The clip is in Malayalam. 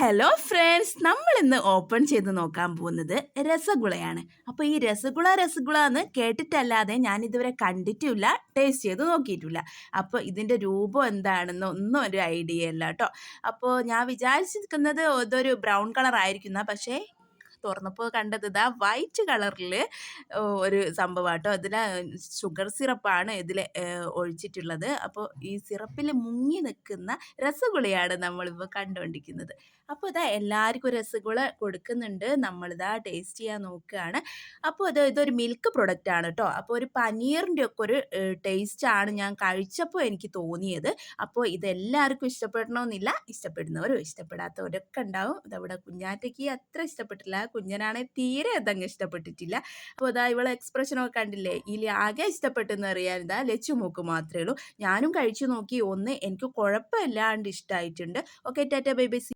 ഹലോ ഫ്രണ്ട്സ് നമ്മൾ ഇന്ന് ഓപ്പൺ ചെയ്ത് നോക്കാൻ പോകുന്നത് രസഗുളയാണ്. അപ്പോൾ ഈ രസഗുള രസഗുള എന്ന് കേട്ടിട്ടല്ലാതെ ഞാൻ ഇതുവരെ കണ്ടിട്ടുമില്ല ടേസ്റ്റ് ചെയ്ത് നോക്കിയിട്ടില്ല. അപ്പോൾ ഇതിന്റെ രൂപം എന്താണെന്ന് ഒന്നും ഒരു ഐഡിയ ഇല്ല കേട്ടോ അപ്പോൾ ഞാൻ വിചാരിച്ചിരിക്കുന്നത് ഇതൊരു ബ്രൗൺ കളർ ആയിരിക്കുന്ന പക്ഷേ തുറന്നപ്പോൾ കണ്ടത് ഇതാ വൈറ്റ് കളറിൽ ഒരു സംഭവം കേട്ടോ ഇതിൽ ഷുഗർ സിറപ്പാണ് ഇതിൽ ഒഴിച്ചിട്ടുള്ളത്. അപ്പോൾ ഈ സിറപ്പിൽ മുങ്ങി നിൽക്കുന്ന രസഗുളയാണ് നമ്മളിപ്പോൾ കണ്ടുകൊണ്ടിരിക്കുന്നത് അപ്പോൾ ഇതാ എല്ലാവർക്കും രസഗുള കൊടുക്കുന്നുണ്ട്. നമ്മളിതാ ടേസ്റ്റ് ചെയ്യാൻ നോക്കുകയാണ്. അപ്പോൾ ഇത് ഇതൊരു മിൽക്ക് പ്രൊഡക്റ്റ് ആണ് കേട്ടോ അപ്പോൾ ഒരു പനീറിന്റെ ഒക്കെ ഒരു ടേസ്റ്റ് ആണ് ഞാൻ കഴിച്ചപ്പോൾ എനിക്ക് തോന്നിയത്. അപ്പോൾ ഇതെല്ലാവർക്കും ഇഷ്ടപ്പെടണമെന്നില്ല ഇഷ്ടപ്പെടുന്നവരും ഇഷ്ടപ്പെടാത്തവരൊക്കെ ഉണ്ടാവും. ഇതവിടെ കുഞ്ഞാറ്റയ്ക്ക് അത്ര ഇഷ്ടപ്പെട്ടില്ല. കുഞ്ഞനാണെങ്കിൽ തീരെ അതങ്ങ് ഇഷ്ടപ്പെട്ടിട്ടില്ല. അപ്പോൾ അതാ ഇവളെ എക്സ്പ്രഷനൊക്കെ കണ്ടില്ലേ? ഇതിൽ ആകെ ഇഷ്ടപ്പെട്ടെന്ന് അറിയാൻ ഇതാ ലച്ചുമൂക്ക് മാത്രമേ ഉള്ളൂ. ഞാനും കഴിച്ചു നോക്കി. ഒന്ന് എനിക്ക് കുഴപ്പമില്ലാണ്ട് ഇഷ്ടമായിട്ടുണ്ട് ഓക്കെ ടാറ്റ ബൈ ബൈ